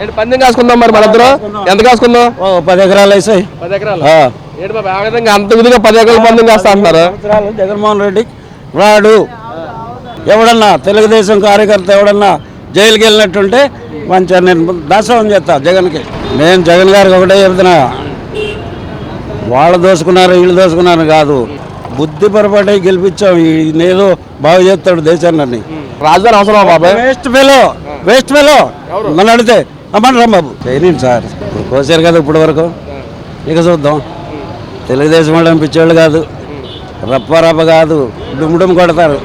ఏంటి పందెం కాసుకుందాం మరి మనిద్దరం ఎంత కాసుకుందాం? పది ఎకరాలు వేసాయి. పది ఎకరాలు. ఆ. ఏంటి బాబు ఆ విధంగా అంత విధిగా పది ఎకరాల పందెం కాస్తా అంటున్నారు. జగన్మోహన్ రెడ్డి రాడు. ఎవడన్నా తెలుగుదేశం కార్యకర్త ఎవడన్నా జైలుకి వెళ్ళినట్టుంటే మంచిగా నేను దాసోహం చేస్తా జగన్కి. నేను జగన్ గారికి ఒకటే చెప్తున్నా. వాళ్ళు దోసుకున్నారు వీళ్ళు దోసుకున్నారు కాదు. బుద్ధి పొరపాటు గెలిపించాం. నేదో బాగు చేస్తాడు దేశాన్ని. రాజధాని అవసరమా బాబాయ్? వేస్ట్ ఫెలో వేస్ట్ ఫెలో నన్ను అడిగితే అమ్మండి రాంబాబు చేయనండి సార్. ఇప్పుడు కోసారు కదా ఇప్పటి వరకు. ఇక చూద్దాం. తెలుగుదేశం వాళ్ళు అనిపించేవాళ్ళు కాదు. రప్పరప్ప కాదు. డుమ్డుమ్ కొడతారు.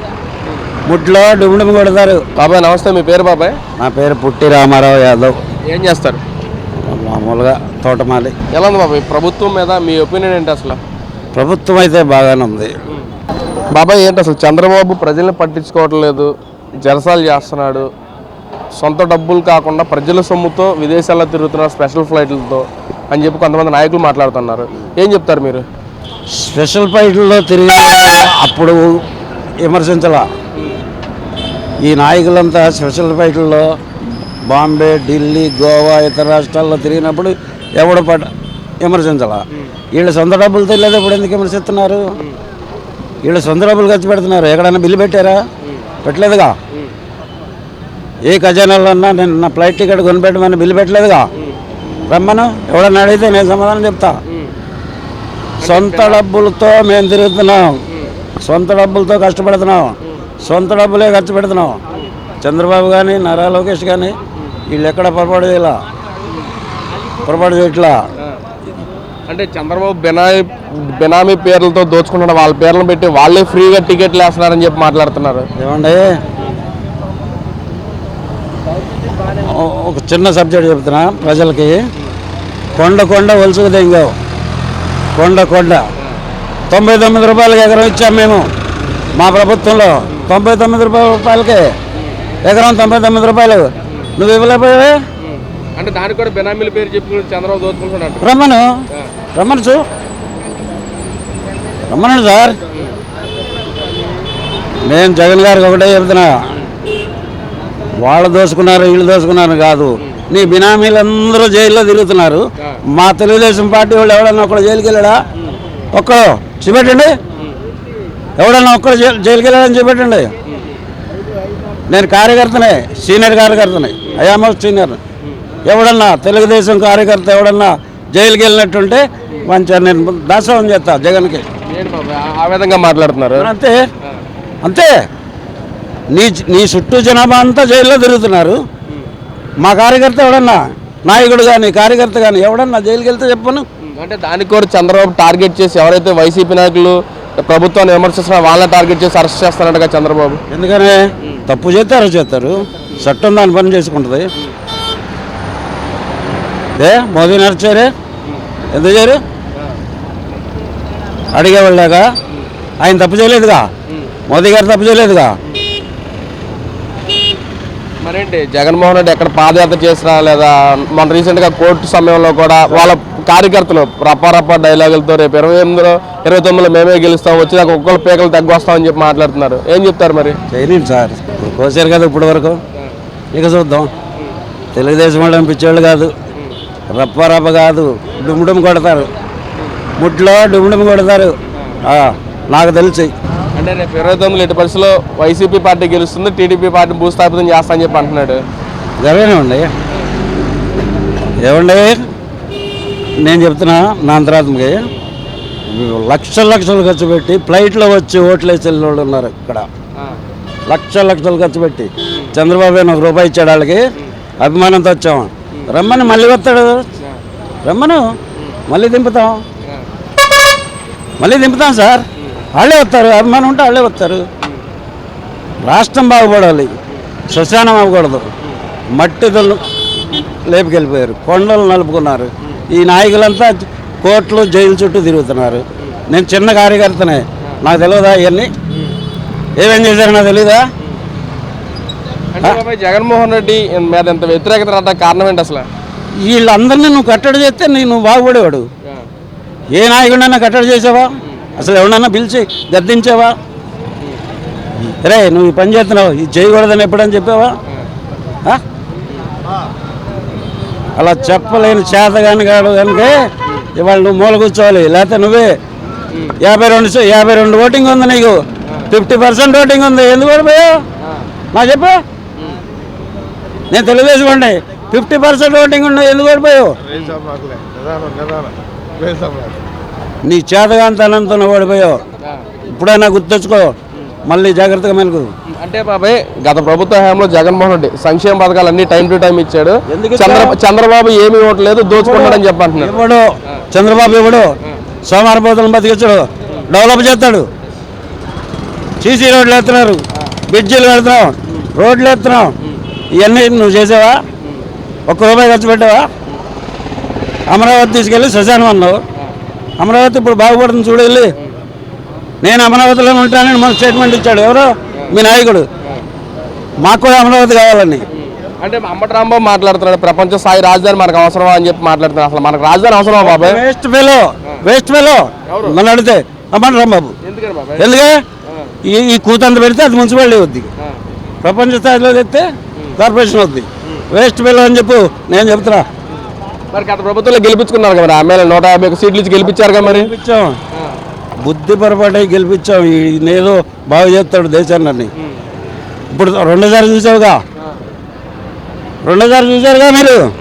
ముట్లో డుమ్డుమ్ కొడతారు. బాబాయ్ నమస్తే. మీ పేరు బాబాయ్? నా పేరు పుట్టి రామారావు యాదవ్. ఏం చేస్తారు? మామూలుగా తోటమాలి. ఎలా ఉంది బాబాయ్? ప్రభుత్వం మీద మీ ఒపీనియన్ ఏంటి అసలు? ప్రభుత్వం అయితే బాగానే ఉంది. బాబాయ్ ఏంటి అసలు చంద్రబాబు ప్రజల్ని పట్టించుకోవట్లేదు. జలసాలు చేస్తున్నాడు. సొంత డబ్బులు కాకుండా ప్రజల సొమ్ముతో విదేశాల్లో తిరుగుతున్నారు స్పెషల్ ఫ్లైట్లతో అని చెప్పి కొంతమంది నాయకులు మాట్లాడుతున్నారు. ఏం చెప్తారు మీరు? స్పెషల్ ఫ్లైట్లో తిరిగి అప్పుడు విమర్శించాల. ఈ నాయకులంతా స్పెషల్ ఫ్లైట్లలో బాంబే ఢిల్లీ గోవా ఇతర రాష్ట్రాల్లో తిరిగినప్పుడు ఎవడు పడ విమర్శించాల. వీళ్ళు సొంత డబ్బులు తెలియదు ఇప్పుడు ఎందుకు విమర్శిస్తున్నారు? వీళ్ళు సొంత డబ్బులు ఖర్చు పెడుతున్నారు. ఎక్కడైనా బిల్లు పెట్టారా? పెట్టలేదుగా. ఏ ఖజానాలో అన్నా నేను నా ఫ్లైట్ టికెట్ కొనిపెట్టమని బిల్లు పెట్టలేదుగా. రమ్మను ఎవడన్నా అడిగితే నేను సమాధానం చెప్తా. సొంత డబ్బులతో మేము తిరుగుతున్నాం. సొంత డబ్బులతో కష్టపడుతున్నాం. సొంత డబ్బులే ఖర్చు పెడుతున్నాం. చంద్రబాబు కానీ నారా లోకేష్ కానీ వీళ్ళు ఎక్కడ పొరపాటు చేయాల? పొరపాటు చేయట్లా? అంటే చంద్రబాబు బినామీ బినామీ పేర్లతో దోచుకుంటున్న వాళ్ళ పేర్లను పెట్టి వాళ్ళే ఫ్రీగా టికెట్లు వేస్తున్నారని చెప్పి మాట్లాడుతున్నారు. ఏమండి? ఒక చిన్న సబ్జెక్ట్ చెప్తున్నా ప్రజలకి. కొండ కొండ ఒలుసుకు తెంగావు. కొండ కొండ. తొంభై తొమ్మిది రూపాయలకి ఎకరం ఇచ్చాం మేము. మా ప్రభుత్వంలో తొంభై తొమ్మిది రూపాయల రూపాయలకి ఎకరం తొంభై తొమ్మిది రూపాయలు. నువ్వు ఇవ్వలేకపోయావే? అంటే దానికి కూడా బినామీల పేరు చెప్పి చంద్రబాబు దోచుకుంటున్నాడు. రమ్మను. రమ్మను చూ. రమ్మను సార్. నేను జగన్ గారికి ఒకటే చెప్తున్నా. వాళ్ళు దోసుకున్నారు వీళ్ళు దోసుకున్నారు కాదు. నీ బినామీలందరూ జైల్లో తిరుగుతున్నారు. మా తెలుగుదేశం పార్టీ వాళ్ళు ఎవడన్నా ఒక్కడు జైలుకి వెళ్ళాడా? ఒక్కడు చూపెట్టండి. ఎవడన్నా ఒక్కడు జైలుకి వెళ్ళాడని చూపెట్టండి. నేను కార్యకర్తనే సీనియర్ కార్యకర్తనే. ఐఆమోస్ట్ సీనియర్ ఎవడన్నా తెలుగుదేశం కార్యకర్త ఎవడన్నా జైలుకి వెళ్ళినట్టుంటే మంచిగా నేను దాసోహం చేస్తా జగన్కి. ఆ విధంగా మాట్లాడుతున్నారు? అంతే. అంతే. నీ నీ చుట్టూ జనాభా అంతా జైల్లో తిరుగుతున్నారు. మా కార్యకర్త ఎవడన్నా? నాయకుడు కానీ కార్యకర్త కానీ ఎవడన్నా జైలుకి వెళ్తే చెప్పను. అంటే దానికి కూడా చంద్రబాబు టార్గెట్ చేసి ఎవరైతే వైసీపీ నాయకులు ప్రభుత్వాన్ని విమర్శిస్తున్నారో వాళ్ళని టార్గెట్ చేసి అరెస్ట్ చేస్తారంటగా చంద్రబాబు. ఎందుకనే? తప్పు చేస్తే అరెస్ట్ చేస్తారు. చట్టం దాని పని చేసుకుంటుంది. ఏ మోదీ నడిచారే ఎందుకు చేయరు? అడిగేవాళ్ళగా ఆయన తప్పు చేయలేదుగా? మోదీ గారు తప్పు చేయలేదుగా? మరేంటి? జగన్మోహన్ రెడ్డి ఎక్కడ పాదయాత్ర చేసినా లేదా మన రీసెంట్గా కోర్టు సమయంలో కూడా వాళ్ళ కార్యకర్తలు రప్ప రప్ప డైలాగులతో రేపు ఇరవై ఎనిమిదిలో ఇరవై తొమ్మిదిలో మేమే గెలుస్తాం వచ్చి ఒక్కొక్కరు పేకలు తగ్గొస్తామని చెప్పి మాట్లాడుతున్నారు. ఏం చెప్తారు మరి? చేయలేదు సార్. కోసారు కదా ఇప్పటి వరకు ఇక చూద్దాం. తెలుగుదేశం వాళ్ళు పిచ్చేళ్ళు కాదు. రప్పారప్ప కాదు. డుమ్డుమ్ కొడతారు. ముట్లో డుమ్డుమ్ కొడతారు. నాకు తెలిసి. అంటే రేపు ఇరవై తొమ్మిది ఎట్టి పరిస్థితుల్లో వైసీపీ పార్టీ గెలుస్తుంది టీడీపీ పార్టీ భూస్థాపితం చేస్తా అని చెప్పి అంటున్నాడు జరగనివ్వండి ఏమండి? నేను చెప్తున్నా నా అంతరాత్మకి. లక్షల లక్షలు ఖర్చు పెట్టి ఫ్లైట్లో వచ్చి ఓట్లు వేసే వాళ్ళు ఉన్నారు ఇక్కడ. లక్షల లక్షలు ఖర్చు పెట్టి. చంద్రబాబు నాయుడు ఒక రూపాయి ఇచ్చాడు వాళ్ళకి. అభిమానంతో వచ్చాము. రమ్మని మళ్ళీ వస్తాడు. రమ్మను. మళ్ళీ దింపుతాం. మళ్ళీ దింపుతాం సార్. వాళ్ళే వస్తారు అభిమానం ఉంటే వాళ్ళే వస్తారు. రాష్ట్రం బాగుపడాలి శ్మశానం అవ్వకూడదు. మట్టిదలు లేపుకెళ్ళిపోయారు కొండలు నలుపుకున్నారు. ఈ నాయకులంతా కోర్టులు జైలు చుట్టూ తిరుగుతున్నారు. నేను చిన్న కార్యకర్తనే నాకు తెలియదా ఇవన్నీ? ఏమేం చేశారు నాకు తెలీదా? జగన్మోహన్ రెడ్డి మీద ఇంత వ్యతిరేకత రావడానికి కారణం ఏంటి అసలు? వీళ్ళందరినీ నువ్వు కట్టడి చేస్తే నేను బాగుపడేవాడు. ఏ నాయకుడైనా కట్టడి చేసావా? అసలు ఎవడన్నా పిలిచి గద్దించావా? రే నువ్వు ఈ పని చేస్తున్నావు ఇది చేయకూడదని ఎప్పుడని చెప్పావా? ఆ? అలా చెప్పలేని చేతగాని కాడు కనుక ఇవాళ నువ్వు మూల కూర్చోవాలి. లేకపోతే నువ్వే యాభై రెండు యాభై రెండు ఓటింగ్ ఉంది నీకు. ఫిఫ్టీ పర్సెంట్ ఓటింగ్ ఉంది. ఎందుకు ఓడిపోయావు? నా చెప్పు. నేను తెలుగుదేశం అండి ఫిఫ్టీ పర్సెంట్ ఓటింగ్ ఉంది. ఎందుకు ఓడిపోయావు? నీ చేతగాంతనంతో నువ్వు ఓడిపోయావు. ఇప్పుడైనా గుర్తొచ్చుకో. మళ్ళీ జాగ్రత్తగా మెలకు. అంటే బాబాయ్ గత ప్రభుత్వ హయాంలో జగన్మోహన్ రెడ్డి సంక్షేమ పథకాలు అన్ని టైం టు టైం ఇచ్చాడు? చంద్రబాబు ఏమి ఇవ్వట్లేదు దోచుకున్నాడని చెప్పంటున్నారు ఇవ్వడు చంద్రబాబు ఇవ్వడు సోమవారపోతులను బతికించడు డెవలప్ చేస్తాడు. సీసీ రోడ్లు ఎత్తున్నారు బ్రిడ్జిలు పెడుతున్నాం రోడ్లు ఎత్తున్నాం ఇవన్నీ నువ్వు చేసావా? ఒక్క రూపాయి ఖర్చు పెట్టావా? అమరావతి తీసుకెళ్ళి శ్మశానం అన్నావు. అమరావతి ఇప్పుడు బాగుపడుతుంది చూడు వెళ్ళి నేను అమరావతిలో ఉంటానని మన స్టేట్మెంట్ ఇచ్చాడు. ఎవరు? మీ నాయకుడు. మాకు కూడా అమరావతి కావాలని. అంటే అంబటి రాంబాబు మాట్లాడుతున్నాడు. ప్రపంచ స్థాయి రాజధాని మనకు అవసరమా అని చెప్పి మాట్లాడుతున్నాడు. అసలు మనకు రాజధాని అవసరమా బాబాయ్? వేస్ట్ ఫెలో వేస్ట్ ఫెలో నన్ను అడిగితే అమ్మంటారు రాంబాబు ఎందుకే? ఈ ఈ కూతంత పెడితే అది మున్సిపాలిటీ అవుద్ది. ప్రపంచ స్థాయిలో తెస్తే కార్పొరేషన్ అవుద్ది. వేస్ట్ ఫెలో అని చెప్పు నేను చెప్తున్నా. మరి గత ప్రభుత్వంలో గెలిపించుకున్నారు కదా ఎమ్మెల్యే నూట యాభై ఒక సీట్లు ఇచ్చి గెలిపించారు కదా మరి? గెలిపించాం. బుద్ధి పొరపాటే గెలిపించాం. ఈ నేదో బాగు చేస్తాడు దేశాన్ని. ఇప్పుడు రెండోసారి చూసావుగా? రెండోసారి చూసారుగా మీరు?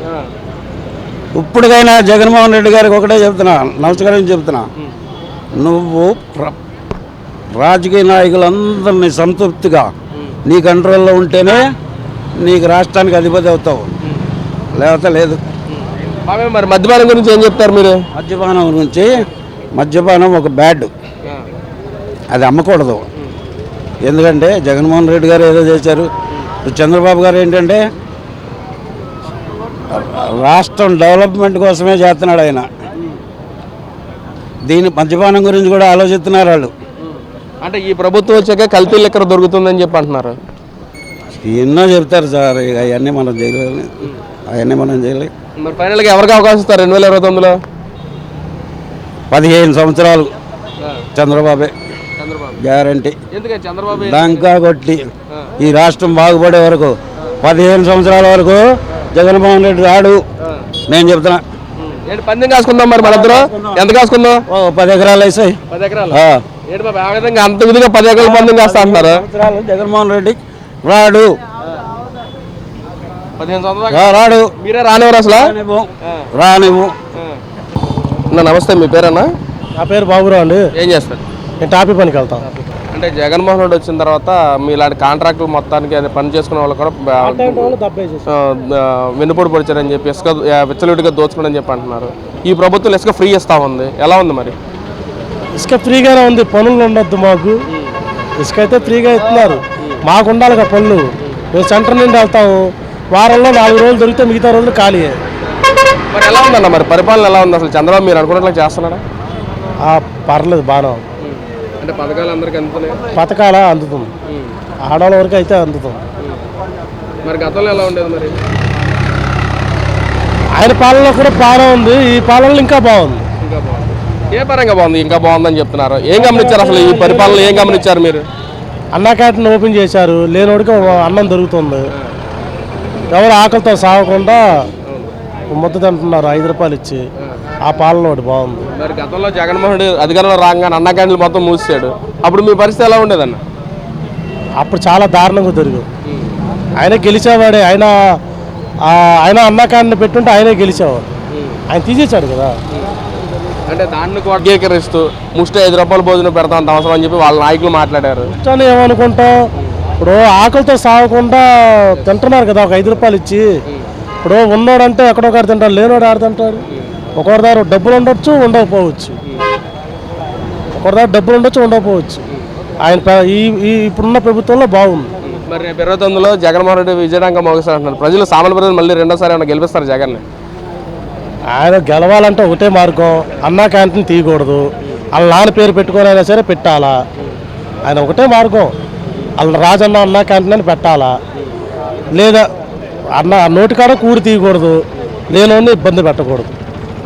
ఇప్పుడుకైనా జగన్మోహన్ రెడ్డి గారికి ఒకటే చెప్తున్నా నమస్కారం చెప్తున్నా. నువ్వు ప్ర- రాజకీయ నాయకులందరినీ సంతృప్తిగా నీ కంట్రోల్లో ఉంటేనే నీకు రాష్ట్రానికి అధిపతి అవుతావు. లేకపోతే లేదు. బాబాయ్ మరి మద్యపానం గురించి ఏం చెప్తారు మీరు? మద్యపానం గురించి మద్యపానం ఒక బ్యాడ్. అది అమ్మకూడదు. ఎందుకంటే జగన్మోహన్ రెడ్డి గారు ఏదో చేశారు. ఇప్పుడు చంద్రబాబు గారు ఏంటంటే రాష్ట్రం డెవలప్మెంట్ కోసమే చేస్తున్నాడు ఆయన. దీని మద్యపానం గురించి కూడా ఆలోచిస్తున్నారు వాళ్ళు. అంటే ఈ ప్రభుత్వం వచ్చాక కల్తీ లెక్కర దొరుకుతుందని చెప్పి అంటున్నారు. ఎన్నో చెప్తారు సార్ ఇక అవన్నీ మనం చేయలేము అవన్నీ మనం చేయలేము మరి ఫైనల్గా ఎవరికి అవకాశం ఇస్తారు? రెండు వేల ఇరవై తొమ్మిదిలో? పదిహేను సంవత్సరాలు. చంద్రబాబే. గ్యారంటీ. డంకా కొట్టి ఈ రాష్ట్రం బాగుపడే వరకు పదిహేను సంవత్సరాల వరకు జగన్మోహన్ రెడ్డి రాడు. నేను చెప్తున్నా. ఏంటి పందెం కాసుకుందాం మరి మన ఇద్దరు ఎంత కాసుకుందాం? పది ఎకరాలు వేసాయి. పది ఎకరాలు. ఆ. ఏంటి బాబు ఆ విధంగా అంత విధిగా పది ఎకరాలు పందెం కాస్తా అంటున్నారు? జగన్మోహన్ రెడ్డి రాడు. పదిహేను సంవత్సరాలు రా- రాడు. మీరే రానివ్వరు అసలు. రానివ్వు. నమస్తే మీ పేరన్నా? నా పేరు బాబురావు అండి. ఏం చేస్తారు? నేను టాపీ పనికి వెళ్తాను అంటే జగన్మోహన్ రెడ్డి వచ్చిన తర్వాత మీ ఇలాంటి కాంట్రాక్టులు మొత్తానికి అది పని చేసుకునే వాళ్ళు కూడా వెన్నుపోటు పొడిచారని చెప్పి ఇసుక విచ్చలవిడిగా దోచుకోవడం చెప్పి అంటున్నారు. ఈ ప్రభుత్వం ఇసుక ఫ్రీ ఇస్తా ఉంది. ఎలా ఉంది మరి? ఇసుక ఫ్రీగానే ఉంది. పనులు ఉండొద్దు మాకు. ఇసుక అయితే ఫ్రీగా ఇస్తున్నారు. మాకు ఉండాలి కదా పనులు. మేము సెంటర్ నుండి వెళ్తాము. వారంలో నాలుగు రోజులు దొరికితే మిగతా రోజులు ఖాళీ మరి ఎలా ఉందన్న? మరి పరిపాలన ఎలా ఉంది అసలు? చంద్రబాబు మీరు అనుకున్నట్లు చేస్తున్నాడా? పర్లేదు ఉంది. అంటే పథకాలు అందరికీ అందుతున్నాయి? పథకాల అందుతుంది. ఆడవాళ్ళ వరకు అయితే అందుతుంది. మరి గతంలో ఎలా ఉండేది మరి? ఆయన పాలనలో కూడా బాగానే ఉంది. ఈ పాలనలో ఇంకా బాగుంది. ఇంకా బాగుంది. ఏ పరంగా బాగుంది? ఇంకా బాగుందని చెప్తున్నారు. ఏం గమనించారు అసలు ఈ పరిపాలన ఏం గమనించారు మీరు? అన్నా క్యాంటీన్ ఓపెన్ చేశారు. లేనివాడికి అన్నం దొరుకుతుంది. ఎవరు ఆకలితో సాగకుండా ముద్ద తింటున్నారు ఐదు రూపాయలు ఇచ్చి. ఆ పాలన ఒకటి బాగుంది. మరి గతంలో జగన్మోహన్ రెడ్డి అధికారంలో రాగానే అన్న క్యాంటీన్లు మొత్తం మూసాడు అప్పుడు మీ పరిస్థితి ఎలా ఉండేదన్న? అప్పుడు చాలా దారుణంగా దొరికింది ఆయన గెలిచేవాడే ఆయన ఆయన అన్నా క్యాంటీన్ పెట్టుంటే ఆయనే గెలిచేవాడు. ఆయన తీసేశాడు కదా. అంటే దాన్ని కూడా అంగీకరిస్తూ ముష్టి ఐదు రూపాయల భోజనం పెడతాం అంత అవసరం అని చెప్పి వాళ్ళ నాయకులు మాట్లాడారు. ఏమనుకుంటాం? ఇప్పుడు ఆకలితో సాగకుండా తింటున్నారు కదా ఒక ఐదు రూపాయలు ఇచ్చి. ఇప్పుడు ఉన్నోడంటే ఎక్కడొకరు తింటాడు లేనోడు ఆడ తింటాడు? ఒకరి దగ్గర డబ్బులు ఉండొచ్చు ఉండకపోవచ్చు. ఒకరి దగ్గర డబ్బులు ఉండొచ్చు ఉండకపోవచ్చు. ఆయన ఈ ఇప్పుడున్న ప్రభుత్వంలో బాగుంది. మరి రేపు ఇరవై తొమ్మిదిలో జగన్మోహన్ రెడ్డి విజయనగరం మోగిస్తారు అంటున్నారు. ప్రజలు సామాన్య ప్రజలు మళ్ళీ రెండోసారి ఏమైనా గెలిపిస్తారు జగన్ ఆయన గెలవాలంటే ఒకటే మార్గం. అన్నా క్యాంటీన్ తీయకూడదు. వాళ్ళ నాన్న పేరు పెట్టుకొని అయినా సరే పెట్టాలా? ఆయన ఒకటే మార్గం. వాళ్ళ రాజన్న అన్నా క్యాంటీన్ పెట్టాలా? లేదా అన్న నోటికాడ కూడి తీయకూడదు. లేనోడిని ఇబ్బంది పెట్టకూడదు.